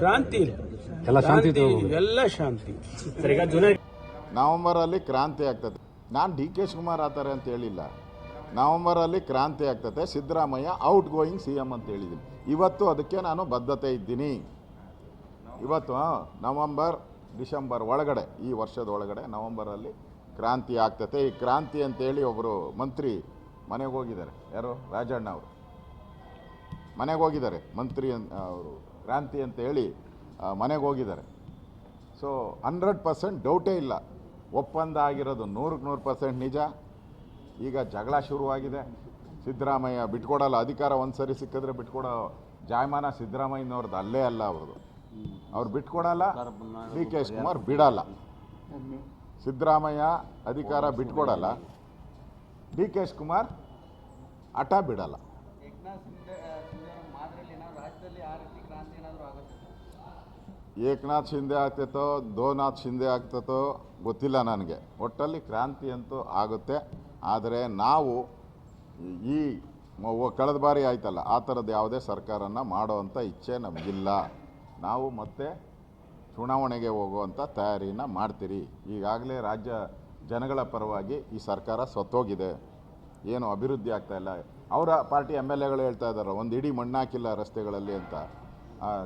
ಕ್ರಾಂತಿ ಎಲ್ಲ ಶಾಂತಿ ಕ್ರಾಂತಿ, ಎಲ್ಲ ಶಾಂತಿ. ನವೆಂಬರಲ್ಲಿ ಕ್ರಾಂತಿ ಆಗ್ತದೆ. ನಾನು ಡಿ ಕೆ ಶಿವಕುಮಾರ್ ಆತಾರೆ ಅಂತ ಹೇಳಿಲ್ಲ. ನವೆಂಬರಲ್ಲಿ ಕ್ರಾಂತಿ ಆಗ್ತದೆ. Siddaramaiah out going C M ಅಂತ ಹೇಳಿದ್ದೀನಿ. ಇವತ್ತು ಅದಕ್ಕೆ ನಾನು ಬದ್ಧತೆ ಇದ್ದೀನಿ. ಇವತ್ತು ನವೆಂಬರ್ ನವಂಬರ್ ಡಿಸೆಂಬರ್ ಒಳಗಡೆ ಈ ವರ್ಷದ ಒಳಗಡೆ ನವಂಬರಲ್ಲಿ ಕ್ರಾಂತಿ ಆಗ್ತದೆ. ಈ ಕ್ರಾಂತಿ ಅಂತೇಳಿ ಒಬ್ಬರು ಮಂತ್ರಿ ಮನೆಗೆ ಹೋಗಿದ್ದಾರೆ. ಯಾರು? ರಾಜಣ್ಣ ಅವರು. ಮನೆಗೆ ಹೋಗಿದ್ದಾರೆ. ಮಂತ್ರಿ ಅಂತ ಅವರು. ಕ್ರಾಂತಿ ಅಂತ ಹೇಳಿ ಮನೆಗೆ ಹೋಗಿದ್ದಾರೆ. ಸೊ ಹಂಡ್ರೆಡ್ ಪರ್ಸೆಂಟ್ ಡೌಟೇ ಇಲ್ಲ. ಒಪ್ಪಂದ ಆಗಿರೋದು ನೂರಕ್ಕೆ ನೂರು ಪರ್ಸೆಂಟ್ ನಿಜ. ಈಗ ಜಗಳ ಶುರುವಾಗಿದೆ. ಸಿದ್ದರಾಮಯ್ಯ ಬಿಟ್ಕೊಡಲ್ಲ, ಅಧಿಕಾರ ಒಂದು ಸರಿ ಸಿಕ್ಕಿದ್ರೆ ಬಿಟ್ಕೊಡೋ ಜಾಯಮಾನ ಸಿದ್ದರಾಮಯ್ಯನವ್ರದ್ದು ಅಲ್ಲೇ ಅಲ್ಲ ಅವ್ರದ್ದು. ಅವ್ರು ಬಿಟ್ಕೊಡಲ್ಲ, ಡಿ ಕೆ ಕುಮಾರ್ ಬಿಡಲ್ಲ. ಸಿದ್ದರಾಮಯ್ಯ ಅಧಿಕಾರ ಬಿಟ್ಕೊಡಲ್ಲ, ಡಿ ಕೆ ಕುಮಾರ್ ಹಠ ಬಿಡಲ್ಲ. ಏಕನಾಥ್ ಶಿಂದೆ ಆಗ್ತೈತೋ, ದೋನಾಥ್ ಶಿಂದೆ ಆಗ್ತೈತೋ ಗೊತ್ತಿಲ್ಲ ನನಗೆ. ಒಟ್ಟಲ್ಲಿ ಕ್ರಾಂತಿ ಅಂತೂ ಆಗುತ್ತೆ. ಆದರೆ ನಾವು ಈ ಕಳೆದ ಬಾರಿ ಆಯ್ತಲ್ಲ, ಆ ಥರದ್ದು ಯಾವುದೇ ಸರ್ಕಾರನ ಮಾಡೋವಂಥ ಇಚ್ಛೆ ನಮಗಿಲ್ಲ. ನಾವು ಮತ್ತೆ ಚುನಾವಣೆಗೆ ಹೋಗುವಂಥ ತಯಾರಿನ ಮಾಡ್ತೀರಿ. ಈಗಾಗಲೇ ರಾಜ್ಯ ಜನಗಳ ಪರವಾಗಿ ಈ ಸರ್ಕಾರ ಸತ್ತೋಗಿದೆ. ಏನು ಅಭಿವೃದ್ಧಿ ಆಗ್ತಾಯಿಲ್ಲ ಅವರ ಪಾರ್ಟಿ ಎಂ ಎಲ್ ಎಗಳು ಹೇಳ್ತಾ ಇದ್ದಾರೆ, ಒಂದು ಇಡೀ ಮಣ್ಣಾಕಿಲ್ಲ ರಸ್ತೆಗಳಲ್ಲಿ ಅಂತ.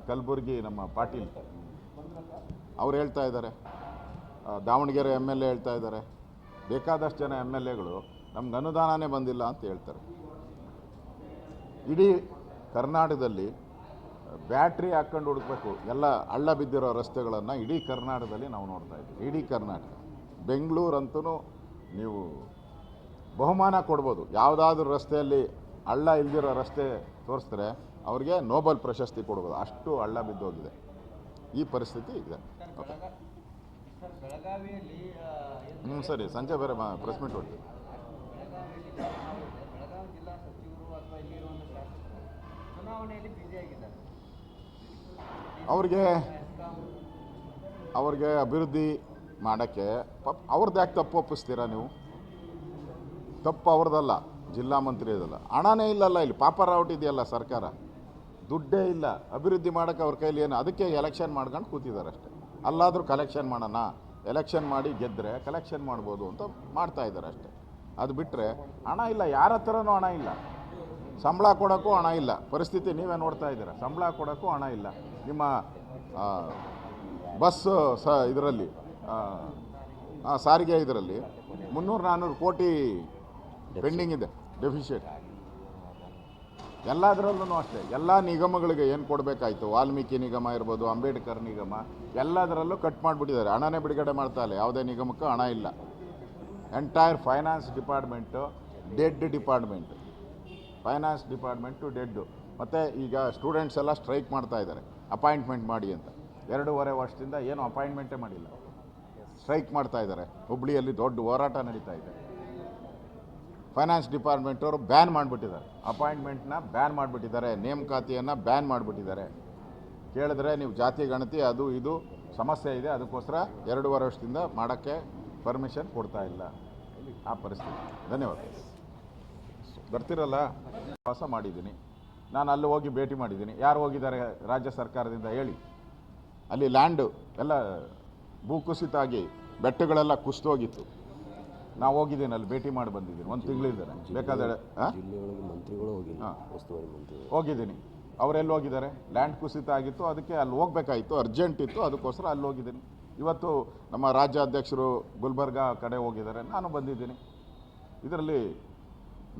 ಕಲಬುರ್ಗಿ ನಮ್ಮ ಪಾಟೀಲ್. ಅವ್ರು ಹೇಳ್ತಾ ಇದ್ದಾರೆ. ದಾವಣಗೆರೆ ಎಂ ಎಲ್ ಎ ಹೇಳ್ತಾ ಇದ್ದಾರೆ. ಬೇಕಾದಷ್ಟು ಜನ ಎಂ ಎಲ್ ಎಗಳು ನಮ್ಗೆ ಅನುದಾನನೇ ಬಂದಿಲ್ಲ ಅಂತ ಹೇಳ್ತಾರೆ. ಇಡೀ ಕರ್ನಾಟಕದಲ್ಲಿ ಬ್ಯಾಟ್ರಿ ಹಾಕ್ಕೊಂಡು ಹುಡುಕ್ಬೇಕು, ಎಲ್ಲ ಹಳ್ಳ ಬಿದ್ದಿರೋ ರಸ್ತೆಗಳನ್ನು ಇಡೀ ಕರ್ನಾಟಕದಲ್ಲಿ ನಾವು ನೋಡ್ತಾ ಇದ್ದೀವಿ. ಇಡೀ ಕರ್ನಾಟಕ. ಬೆಂಗಳೂರಂತೂ ನೀವು ಬಹುಮಾನ ಕೊಡ್ಬೋದು. ಯಾವುದಾದ್ರೂ ರಸ್ತೆಯಲ್ಲಿ ಹಳ್ಳ ಇಲ್ದಿರೋ ರಸ್ತೆ ತೋರಿಸಿದ್ರೆ ಅವ್ರಿಗೆ ನೋಬಲ್ ಪ್ರಶಸ್ತಿ ಕೊಡ್ಬೋದು. ಅಷ್ಟು ಹಳ್ಳ ಬಿದ್ದೋಗಿದೆ. ಈ ಪರಿಸ್ಥಿತಿ ಇದೆ. ಹ್ಞೂ ಸರಿ. ಸಂಜೆ ಬೇರೆ ಪ್ರೆಸ್ ಮೀಟ್ ಬ್ಯುಸಿಯಾಗಿದ್ದಾರೆ ಅವ್ರಿಗೆ ಅವ್ರಿಗೆ ಅಭಿವೃದ್ಧಿ ಮಾಡೋಕ್ಕೆ ಪಪ್ ಅವ್ರದ್ದು ಯಾಕೆ ತಪ್ಪು ಒಪ್ಪಿಸ್ತೀರಾ ನೀವು? ತಪ್ಪು ಅವ್ರದ್ದಲ್ಲ ಜಿಲ್ಲಾ ಮಂತ್ರಿ ಇದಲ್ಲ ಹಣನೇ ಇಲ್ಲಲ್ಲ ಇಲ್ಲಿ. ಪಾಪರಾವಟ್ ಇದೆಯಲ್ಲ ಸರ್ಕಾರ. ದುಡ್ಡೇ ಇಲ್ಲ. ಅಭಿವೃದ್ಧಿ ಮಾಡೋಕ್ಕೆ ಅವ್ರ ಕೈಲಿ ಏನು? ಅದಕ್ಕೆ ಎಲೆಕ್ಷನ್ ಮಾಡ್ಕೊಂಡು ಕೂತಿದ್ದಾರೆ ಅಷ್ಟೇ. ಅಲ್ಲಾದರೂ ಕಲೆಕ್ಷನ್ ಮಾಡೋಣ ಎಲೆಕ್ಷನ್ ಮಾಡಿ ಗೆದ್ದರೆ ಕಲೆಕ್ಷನ್ ಮಾಡ್ಬೋದು ಅಂತ ಮಾಡ್ತಾ ಇದ್ದಾರೆ ಅಷ್ಟೇ. ಅದು ಬಿಟ್ಟರೆ ಹಣ ಇಲ್ಲ ಯಾರ ಹತ್ರನೂ ಹಣ ಇಲ್ಲ. ಸಂಬಳ ಕೊಡೋಕ್ಕೂ ಹಣ ಇಲ್ಲ. ಪರಿಸ್ಥಿತಿ ನೀವೇ ನೋಡ್ತಾ ಇದ್ದೀರಾ? ಸಂಬಳ ಕೊಡೋಕ್ಕೂ ಹಣ ಇಲ್ಲ. ನಿಮ್ಮ ಬಸ್ ಸ ಇದರಲ್ಲಿ ಸಾರಿಗೆ ಇದರಲ್ಲಿ ಮುನ್ನೂರು ನಾನ್ನೂರು ಕೋಟಿ ಪೆಂಡಿಂಗ್ ಇದೆ ಡೆಫಿಷಿಯಟ್ ಎಲ್ಲದರಲ್ಲೂ ಅಷ್ಟೇ, ಎಲ್ಲ ನಿಗಮಗಳಿಗೆ ಏನು ಕೊಡಬೇಕಾಯ್ತು? ವಾಲ್ಮೀಕಿ ನಿಗಮ ಇರ್ಬೋದು, ಅಂಬೇಡ್ಕರ್ ನಿಗಮ, ಎಲ್ಲದರಲ್ಲೂ ಕಟ್ ಮಾಡಿಬಿಟ್ಟಿದ್ದಾರೆ. ಹಣನೇ ಬಿಡುಗಡೆ ಮಾಡ್ತಾ ಇಲ್ಲ, ಯಾವುದೇ ನಿಗಮಕ್ಕೂ ಹಣ ಇಲ್ಲ. Entire finance department dead department finance department dead ಮತ್ತು ಈಗ ಸ್ಟೂಡೆಂಟ್ಸ್ ಎಲ್ಲ ಸ್ಟ್ರೈಕ್ ಮಾಡ್ತಾ ಇದ್ದಾರೆ. ಅಪಾಯಿಂಟ್ಮೆಂಟ್ ಮಾಡಿ ಅಂತ. ಎರಡೂವರೆ ವರ್ಷದಿಂದ ಏನು ಅಪಾಯಿಂಟ್ಮೆಂಟೇ ಮಾಡಿಲ್ಲ. ಸ್ಟ್ರೈಕ್ ಮಾಡ್ತಾ ಇದ್ದಾರೆ. ಹುಬ್ಳಿಯಲ್ಲಿ ದೊಡ್ಡ ಹೋರಾಟ ನಡೀತಾ ಇದೆ. ಫೈನಾನ್ಸ್ ಡಿಪಾರ್ಟ್ಮೆಂಟ್ ಅವರು ಬ್ಯಾನ್ ಮಾಡಿಬಿಟ್ಟಿದ್ದಾರೆ. ಅಪಾಯಿಂಟ್ಮೆಂಟ್ನ ಬ್ಯಾನ್ ಮಾಡಿಬಿಟ್ಟಿದ್ದಾರೆ. ನೇಮಕಾತಿಯನ್ನು ಬ್ಯಾನ್ ಮಾಡಿಬಿಟ್ಟಿದ್ದಾರೆ. ಕೇಳಿದ್ರೆ ನೀವು ಜಾತಿ, ಗಣತಿ, ಅದು, ಇದು ಸಮಸ್ಯೆ ಇದೆ. ಅದಕ್ಕೋಸ್ಕರ ಎರಡೂವರೆ ವರ್ಷದಿಂದ ಮಾಡೋಕ್ಕೆ ಪರ್ಮಿಷನ್ ಕೊಡ್ತಾ ಇಲ್ಲ. ಆ ಪರಿಸ್ಥಿತಿ. ಧನ್ಯವಾದ. ಬರ್ತಿರಲ್ಲ? ವಾಸ ಮಾಡಿದ್ದೀನಿ. ನಾನು ಅಲ್ಲಿ ಹೋಗಿ ಭೇಟಿ ಮಾಡಿದ್ದೀನಿ. ಯಾರು ಹೋಗಿದ್ದಾರೆ ರಾಜ್ಯ ಸರ್ಕಾರದಿಂದ ಹೇಳಿ. ಅಲ್ಲಿ ಲ್ಯಾಂಡು ಎಲ್ಲ ಭೂಕುಸಿತ ಆಗಿ ಬೆಟ್ಟಗಳೆಲ್ಲ ಕುಸಿದೋಗಿತ್ತು. ನಾವು ಹೋಗಿದ್ದೀನಿ ಅಲ್ಲಿ ಭೇಟಿ ಮಾಡಿ ಬಂದಿದ್ದೀನಿ ಒಂದು ತಿಂಗಳಿದ್ದಾರೆ. ಬೇಕಾದರೆ ಮಂತ್ರಿಗಳು ಹೋಗಿದ್ದೀನಿ. ಅವರೆಲ್ಲಿ ಹೋಗಿದ್ದಾರೆ? ಲ್ಯಾಂಡ್ ಕುಸಿತ ಆಗಿತ್ತು ಅದಕ್ಕೆ ಅಲ್ಲಿ ಹೋಗಬೇಕಾಗಿತ್ತು ಅರ್ಜೆಂಟ್ ಇತ್ತು ಅದಕ್ಕೋಸ್ಕರ ಅಲ್ಲಿ ಹೋಗಿದ್ದೀನಿ. ಇವತ್ತು ನಮ್ಮ ರಾಜ್ಯಾಧ್ಯಕ್ಷರು ಗುಲ್ಬರ್ಗ ಕಡೆ ಹೋಗಿದ್ದಾರೆ ನಾನು ಬಂದಿದ್ದೀನಿ. ಇದರಲ್ಲಿ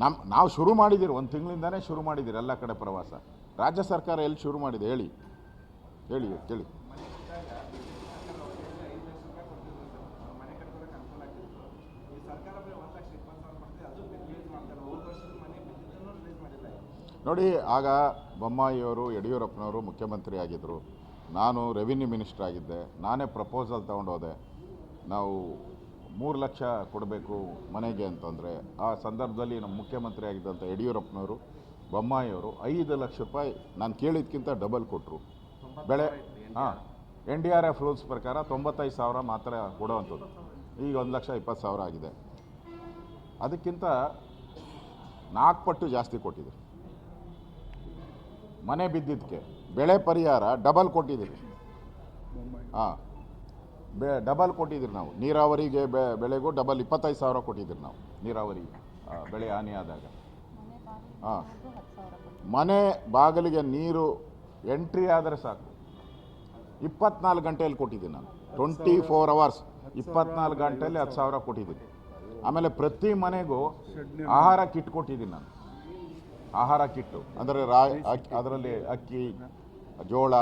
ನಮ್ಮ ನಾವು ಶುರು ಮಾಡಿದ್ದೀರಿ ಒಂದು ತಿಂಗಳಿಂದನೇ ಶುರು ಮಾಡಿದ್ದೀರಿ ಎಲ್ಲ ಕಡೆ ಪ್ರವಾಸ. ರಾಜ್ಯ ಸರ್ಕಾರ ಎಲ್ಲಿ ಶುರು ಮಾಡಿದೆ ಹೇಳಿ. ಹೇಳಿ ಕೇಳಿ ನೋಡಿ, ಆಗ ಬೊಮ್ಮಾಯಿಯವರು, ಯಡಿಯೂರಪ್ಪನವರು ಮುಖ್ಯಮಂತ್ರಿ ಆಗಿದ್ದರು ನಾನು ರೆವಿನ್ಯೂ ಮಿನಿಸ್ಟರ್ ಆಗಿದ್ದೆ. ನಾನೇ ಪ್ರಪೋಸಲ್ ತೊಗೊಂಡೋದೆ. ನಾವು ಮೂರು ಲಕ್ಷ ಕೊಡಬೇಕು ಮನೆಗೆ ಅಂತಂದರೆ, ಆ ಸಂದರ್ಭದಲ್ಲಿ ನಮ್ಮ ಮುಖ್ಯಮಂತ್ರಿ ಆಗಿದ್ದಂಥ ಯಡಿಯೂರಪ್ಪನವರು, ಬೊಮ್ಮಾಯಿಯವರು ಐದು ಲಕ್ಷ ರೂಪಾಯಿ ನಾನು ಕೇಳಿದ್ಕಿಂತ ಡಬಲ್ ಕೊಟ್ಟರು ಬೆಳೆ, ಹಾಂ, N D R F rules ಪ್ರಕಾರ ತೊಂಬತ್ತೈದು ಸಾವಿರ ಮಾತ್ರ ಕೊಡುವಂಥದ್ದು. ಈಗ ಒಂದು ಲಕ್ಷ ಇಪ್ಪತ್ತು ಸಾವಿರ ಆಗಿದೆ. ಅದಕ್ಕಿಂತ ನಾಲ್ಕು ಪಟ್ಟು ಜಾಸ್ತಿ ಕೊಟ್ಟಿದ್ರು. ಮನೆ ಬಿದ್ದಿದ್ದಕ್ಕೆ. ಬೆಳೆ ಪರಿಹಾರ ಡಬಲ್ ಕೊಟ್ಟಿದ್ದೀವಿ. ಹಾಂ ಬೆ ಡಬಲ್ ಕೊಟ್ಟಿದ್ದೀರಿ ನಾವು. ನೀರಾವರಿಗೆ ಬೆ ಬೆಳೆಗೂ ಡಬಲ್ ಇಪ್ಪತ್ತೈದು ಸಾವಿರ ಕೊಟ್ಟಿದ್ದೀರಿ ನಾವು ನೀರಾವರಿಗೆ ಬೆಳೆ ಹಾನಿ ಆದಾಗ. ಹಾಂ. ಮನೆ ಬಾಗಿಲಿಗೆ ನೀರು ಎಂಟ್ರಿ ಆದರೆ ಸಾಕು. ಇಪ್ಪತ್ನಾಲ್ಕು ಗಂಟೆಯಲ್ಲಿ ಕೊಟ್ಟಿದ್ದೀನಿ ನಾನು. ಟ್ವೆಂಟಿ ಫೋರ್ ಅವರ್ಸ್ ಇಪ್ಪತ್ನಾಲ್ಕು ಗಂಟೆಯಲ್ಲಿ ಹತ್ತು ಸಾವಿರ ಕೊಟ್ಟಿದ್ದೀನಿ. ಆಮೇಲೆ ಪ್ರತಿ ಮನೆಗೂ ಆಹಾರ ಕಿಟ್ ಕೊಟ್ಟಿದ್ದೀನಿ ನಾನು. ಆಹಾರ ಕಿಟ್ಟು ಅಂದರೆ ರಾ ಅಕ್ಕಿ ಅದರಲ್ಲಿ ಅಕ್ಕಿ ಜೋಳ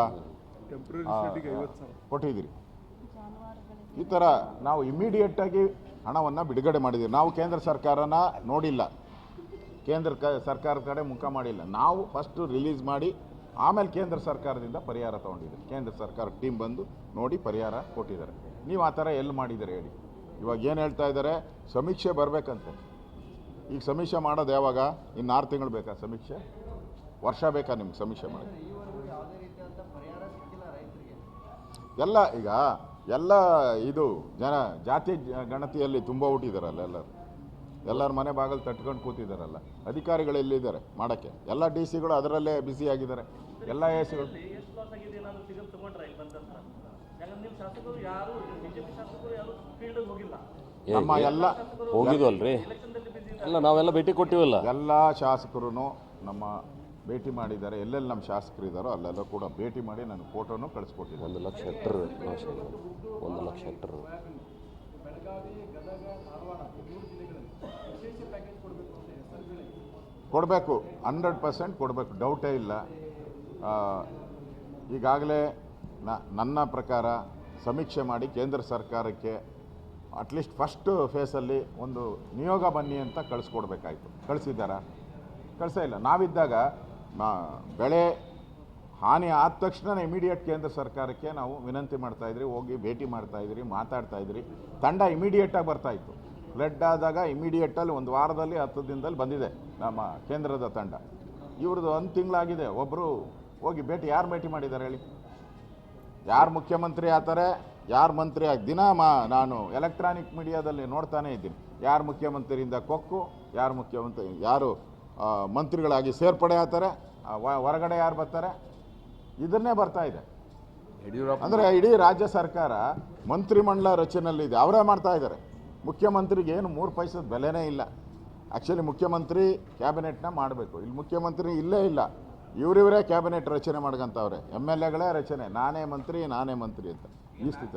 ಕೊಟ್ಟಿದ್ದೀರಿ. ಈ ಥರ ನಾವು ಇಮಿಡಿಯೇಟಾಗಿ ಹಣವನ್ನು ಬಿಡುಗಡೆ ಮಾಡಿದ್ದೀವಿ. ನಾವು ಕೇಂದ್ರ ಸರ್ಕಾರನ ನೋಡಿಲ್ಲ. ಕೇಂದ್ರ ಕ ಸರ್ಕಾರದ ಕಡೆ ಮುಖ ಮಾಡಿಲ್ಲ. ನಾವು ಫಸ್ಟು ರಿಲೀಸ್ ಮಾಡಿ ಆಮೇಲೆ ಕೇಂದ್ರ ಸರ್ಕಾರದಿಂದ ಪರಿಹಾರ ತೊಗೊಂಡಿದ್ದೀವಿ. ಕೇಂದ್ರ ಸರ್ಕಾರ ಟೀಮ್ ಬಂದು ನೋಡಿ ಪರಿಹಾರ ಕೊಟ್ಟಿದ್ದಾರೆ. ನೀವು ಆ ಥರ ಎಲ್ಲಿ ಮಾಡಿದ್ದೀರಿ ಹೇಳಿ. ಇವಾಗ ಏನು ಹೇಳ್ತಾ ಇದ್ದಾರೆ? ಸಮೀಕ್ಷೆ ಬರಬೇಕಂತೆ. ಈಗ ಸಮೀಕ್ಷೆ ಮಾಡೋದು ಯಾವಾಗ? ಇನ್ನು ಆರು ತಿಂಗಳು ಬೇಕಾ ಸಮೀಕ್ಷೆ? ವರ್ಷ ಬೇಕಾ ನಿಮ್ಗೆ ಸಮೀಕ್ಷೆ ಮಾಡಿ ಎಲ್ಲ ಈಗ ಎಲ್ಲ ಇದು ಜನ ಜಾತಿ ಗಣತಿಯಲ್ಲಿ ತುಂಬ ಹುಟ್ಟಿದಾರಲ್ಲ ಎಲ್ಲರೂ. ಎಲ್ಲರ ಮನೆ ಬಾಗಿಲು ತಟ್ಕೊಂಡು ಕೂತಿದಾರಲ್ಲ. ಅಧಿಕಾರಿಗಳು ಎಲ್ಲಿದ್ದಾರೆ ಮಾಡೋಕ್ಕೆ? ಎಲ್ಲ ಡಿ ಸಿಗಳು ಅದರಲ್ಲೇ ಬ್ಯುಸಿ ಆಗಿದ್ದಾರೆ. ಎಲ್ಲ ಎ ಸಿಗಳು. ಯಾರು ಹೋಗಿಲ್ಲ. ನಮ್ಮ ಎಲ್ಲ ಹೋಗಿದ್ವಲ್ರಿ? ಅಲ್ಲ ನಾವೆಲ್ಲ ಭೇಟಿ ಕೊಟ್ಟಿವಲ್ಲ? ಎಲ್ಲ ಶಾಸಕರು ನಮ್ಮ ಭೇಟಿ ಮಾಡಿದ್ದಾರೆ. ಎಲ್ಲೆಲ್ಲಿ ನಮ್ಮ ಶಾಸಕರು ಇದ್ದಾರೋ ಅಲ್ಲೆಲ್ಲ ಕೂಡ ಭೇಟಿ ಮಾಡಿ ನನಗೆ ಫೋಟೋನು ಕಳಿಸ್ಕೊಟ್ಟಿದ್ದೆ ಒಂದು ಲಕ್ಷ ಹೆಕ್ಟರ್. ಒಂದು ಲಕ್ಷ ಹೆಕ್ಟರ್ ಕೊಡಬೇಕು ಹಂಡ್ರೆಡ್ ಪರ್ಸೆಂಟ್ ಕೊಡಬೇಕು ಡೌಟೇ ಇಲ್ಲ. ಈಗಾಗಲೇ ನ- ನನ್ನ ಪ್ರಕಾರ ಸಮೀಕ್ಷೆ ಮಾಡಿ ಕೇಂದ್ರ ಸರ್ಕಾರಕ್ಕೆ ಅಟ್ಲೀಸ್ಟ್ ಫಸ್ಟ್ ಫೇಸಲ್ಲಿ ಒಂದು ನಿಯೋಗ ಬನ್ನಿ ಅಂತ ಕಳಿಸ್ಕೊಡ್ಬೇಕಾಯ್ತು. ಕಳಿಸಿದ್ದಾರಾ? ಕಳಿಸೇ ಇಲ್ಲ. ನಾವಿದ್ದಾಗ ಬೆಳೆ ಹಾನಿ ಆದ ತಕ್ಷಣ ಇಮಿಡಿಯೇಟ್ ಕೇಂದ್ರ ಸರ್ಕಾರಕ್ಕೆ ನಾವು ವಿನಂತಿ ಮಾಡ್ತಾಯಿದ್ರಿ ಹೋಗಿ ಭೇಟಿ ಮಾಡ್ತಾಯಿದ್ರಿ ಮಾತಾಡ್ತಾಯಿದ್ರಿ ತಂಡ ಇಮಿಡಿಯೇಟಾಗಿ ಬರ್ತಾಯಿತ್ತು ಫ್ಲಡ್ ಆದಾಗ ಇಮಿಡಿಯೇಟಲ್ಲಿ ಒಂದು ವಾರದಲ್ಲಿ, ಹತ್ತು ದಿನದಲ್ಲಿ ಬಂದಿದೆ ನಮ್ಮ ಕೇಂದ್ರದ ತಂಡ. ಇವ್ರದ್ದು ಒಂದು ತಿಂಗಳಾಗಿದೆ. ಒಬ್ಬರು ಹೋಗಿ ಭೇಟಿ, ಯಾರು ಭೇಟಿ ಮಾಡಿದ್ದಾರೆ ಹೇಳಿ? ಯಾರು ಮುಖ್ಯಮಂತ್ರಿ ಆಗ್ತಾರೆ ಯಾರು ಮಂತ್ರಿ ಆಗಿ ದಿನ ಮಾ ನಾನು ಎಲೆಕ್ಟ್ರಾನಿಕ್ ಮೀಡಿಯಾದಲ್ಲಿ ನೋಡ್ತಾನೇ ಇದ್ದೀನಿ. ಯಾರು ಮುಖ್ಯಮಂತ್ರಿಯಿಂದ ಕೊಕ್ಕು ಯಾರು ಮುಖ್ಯಮಂತ್ರಿ ಯಾರು ಮಂತ್ರಿಗಳಾಗಿ ಸೇರ್ಪಡೆ ಆಗ್ತಾರೆ ಹೊರಗಡೆ ಯಾರು ಬರ್ತಾರೆ? ಇದನ್ನೇ ಬರ್ತಾ ಇದೆ. ಯಡಿಯೂರಪ್ಪ ಅಂದರೆ ಇಡೀ ರಾಜ್ಯ ಸರ್ಕಾರ ಮಂತ್ರಿಮಂಡಲ ರಚನೆಯಲ್ಲಿದೆ ಅವರೇ ಮಾಡ್ತಾ ಇದ್ದಾರೆ. ಮುಖ್ಯಮಂತ್ರಿಗೆ ಏನು ಮೂರು ಪೈಸದ ಬೆಲೆನೇ ಇಲ್ಲ. ಆ್ಯಕ್ಚುಲಿ ಮುಖ್ಯಮಂತ್ರಿ ಕ್ಯಾಬಿನೆಟ್ನ ಮಾಡಬೇಕು. ಇಲ್ಲಿ ಮುಖ್ಯಮಂತ್ರಿ ಇಲ್ಲೇ ಇಲ್ಲ. ಇವರಿವರೇ ಕ್ಯಾಬಿನೆಟ್ ರಚನೆ ಮಾಡ್ಕೊಂತವ್ರೆ. ಎಂ ಎಲ್ ಎಗಳೇ ರಚನೆ. ನಾನೇ ಮಂತ್ರಿ ನಾನೇ ಮಂತ್ರಿ ಅಂತ. ನಿಷ್ಠಿತ